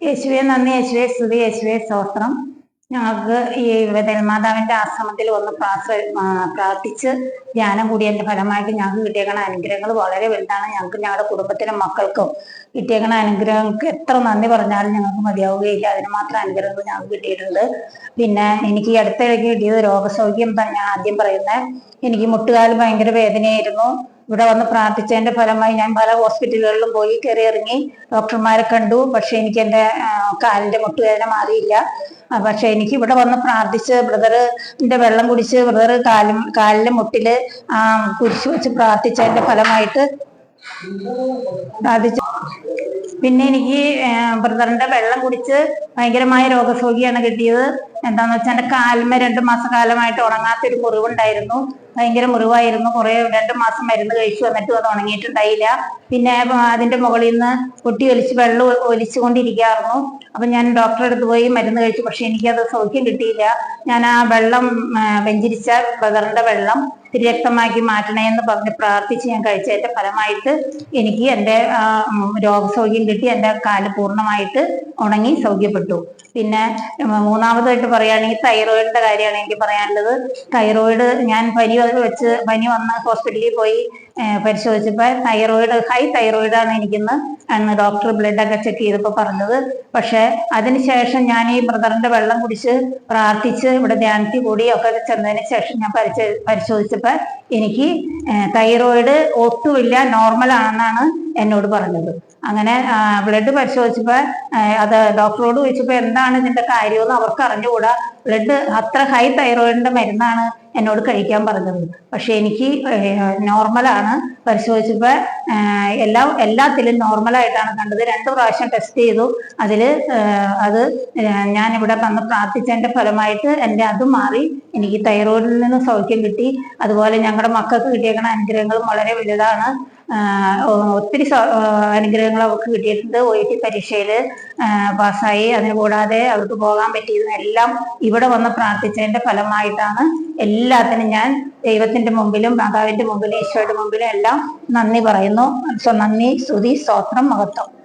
യേശുവെ നന്ദി യേശുവെ സ്തുതി യേശുവെ സ്തോത്രം. ഞങ്ങൾക്ക് ഈ മാതാവിന്റെ ആശ്രമത്തിൽ ഒന്ന് പ്രാർത്ഥ പ്രാർത്ഥിച്ച് ധ്യാനം കൂടിയതിന്റെ ഫലമായിട്ട് ഞങ്ങൾക്ക് കിട്ടിയേക്കണ അനുഗ്രഹങ്ങൾ വളരെ വലുതാണ്. ഞങ്ങൾക്ക് ഞങ്ങളുടെ കുടുംബത്തിനും മക്കൾക്കും കിട്ടിയേക്കണ അനുഗ്രഹങ്ങൾക്ക് എത്ര നന്ദി പറഞ്ഞാലും ഞങ്ങൾക്ക് മതിയാവുകയില്ല. അതിന് മാത്രം അനുഗ്രഹങ്ങൾ ഞങ്ങൾക്ക് കിട്ടിയിട്ടുണ്ട്. പിന്നെ എനിക്ക് ഈ അടുത്തിടയ്ക്ക് കിട്ടിയത് രോഗസൗഖ്യം ഞാൻ ആദ്യം പറയുന്നത്. എനിക്ക് മുട്ടുകാൽ ഭയങ്കര വേദനയായിരുന്നു. ഇവിടെ വന്ന് പ്രാർത്ഥിച്ചതിന്റെ ഫലമായി ഞാൻ പല ഹോസ്പിറ്റലുകളിലും പോയി കയറി ഇറങ്ങി ഡോക്ടർമാരെ കണ്ടു. പക്ഷെ എനിക്ക് എന്റെ ആ, കാലിന്റെ മുട്ടുവേദന മാറിയില്ല. പക്ഷെ എനിക്ക് ഇവിടെ വന്ന് പ്രാർത്ഥിച്ച് ബ്രദറിന്റെ വെള്ളം കുടിച്ച് ബ്രദർ കാലും കാലിന്റെ മുട്ടിൽ കുരിശു വെച്ച് പ്രാർത്ഥിച്ചതിന്റെ ഫലമായിട്ട് പ്രാർത്ഥിച്ച. പിന്നെ എനിക്ക് ബ്രദറിന്റെ വെള്ളം കുടിച്ച് ഭയങ്കരമായ രോഗസൗഖ്യമാണ് കിട്ടിയത്. എന്താന്ന് വെച്ചാൽ എന്റെ കാലിന് രണ്ട് മാസക്കാലമായിട്ട് ഉണങ്ങാത്തൊരു മുറിവുണ്ടായിരുന്നു ഭയങ്കര മുറിവായിരുന്നു. കുറെ രണ്ട് മാസം മരുന്ന് കഴിച്ചു. വന്നിട്ടും അത് ഉണങ്ങിയിട്ടുണ്ടായില്ല. പിന്നെ അതിന്റെ മുകളിൽ നിന്ന് പൊട്ടി ഒലിച്ച് വെള്ളം ഒലിച്ചുകൊണ്ടിരിക്കുകയായിരുന്നു. അപ്പൊ ഞാൻ ഡോക്ടറെ അടുത്ത് പോയി മരുന്ന് കഴിച്ചു. പക്ഷെ എനിക്കത് സൗഖ്യം കിട്ടിയില്ല. ഞാൻ ആ വെള്ളം വെഞ്ചരിച്ച ബ്രദറിന്റെ വെള്ളം തിരുരക്തമാക്കി മാറ്റണേ എന്ന് പറഞ്ഞ് പ്രാർത്ഥിച്ച് ഞാൻ കഴിച്ചതിന്റെ ഫലമായിട്ട് എനിക്ക് എന്റെ രോഗസൗഖ്യം കിട്ടി എന്റെ കാൽ പൂർണമായിട്ട് ഉണങ്ങി സൗഖ്യപ്പെട്ടു. പിന്നെ മൂന്നാമതായിട്ട് പറയുകയാണെങ്കിൽ തൈറോയിഡിന്റെ കാര്യമാണ് എനിക്ക് പറയാനുള്ളത്. തൈറോയിഡ് ഞാൻ പനി വെച്ച് പനി വന്ന് ഹോസ്പിറ്റലിൽ പോയി പരിശോധിച്ചപ്പോൾ തൈറോയിഡ് ഹൈ തൈറോയിഡ് ആണ് എനിക്കിന്ന് അന്ന് ഡോക്ടർ ബ്ലഡ് ഒക്കെ ചെക്ക് ചെയ്തപ്പോൾ പറഞ്ഞത്. പക്ഷേ അതിനുശേഷം ഞാൻ ഈ ബ്രദറിന്റെ വെള്ളം കുടിച്ച് പ്രാർത്ഥിച്ച് ഇവിടെ ധ്യാനത്തിൽ കൂടി ഒക്കെ ചെന്നതിന് ശേഷം ഞാൻ പരിശോ പരിശോധിച്ചപ്പോൾ എനിക്ക് തൈറോയിഡ് ഒട്ടുമില്ല നോർമൽ ആണെന്നാണ് എന്നോട് പറഞ്ഞത്. അങ്ങനെ ബ്ലഡ് പരിശോധിച്ചപ്പോൾ അത് ഡോക്ടറോട് ചോദിച്ചപ്പോൾ എന്താണ് ഇതിന്റെ കാര്യമെന്ന് അവർക്ക് അറിഞ്ഞുകൂടാ ബ്ലഡ് അത്ര ഹൈ തൈറോയിഡിന്റെ മരുന്നാണ് എന്നോട് കഴിക്കാൻ പറഞ്ഞത്. പക്ഷെ എനിക്ക് നോർമലാണ് പരിശോധിച്ചപ്പോൾ എല്ലാ എല്ലാത്തിലും നോർമലായിട്ടാണ് കണ്ടത്. രണ്ട് പ്രാവശ്യം ടെസ്റ്റ് ചെയ്തു. അതിൽ അത് ഞാൻ ഇവിടെ വന്ന് പ്രാർത്ഥിച്ചതിന്റെ ഫലമായിട്ട് എന്റെ അത് മാറി. എനിക്ക് തൈറോയിഡിൽ നിന്ന് സൗഖ്യം കിട്ടി. അതുപോലെ ഞങ്ങളുടെ മക്കൾക്ക് കിട്ടിയേക്കുന്ന അനുഗ്രഹങ്ങളും വളരെ വലുതാണ്. ഒത്തിരി അനുഗ്രഹങ്ങൾ അവർക്ക് കിട്ടിയിട്ടുണ്ട്. ഒ ടി പരീക്ഷയിൽ പാസ്സായി. അതിന് കൂടാതെ അവർക്ക് പോകാൻ പറ്റിയതെല്ലാം ഇവിടെ വന്ന് പ്രാർത്ഥിച്ചതിന്റെ ഫലമായിട്ടാണ് എല്ലാത്തിനും ഞാൻ ദൈവത്തിന്റെ മുമ്പിലും മാതാവിന്റെ മുമ്പിലും ഈശോയുടെ മുമ്പിലും എല്ലാം നന്ദി പറയുന്നു. നന്ദി സ്തുതി സ്തോത്രം മഹത്വം.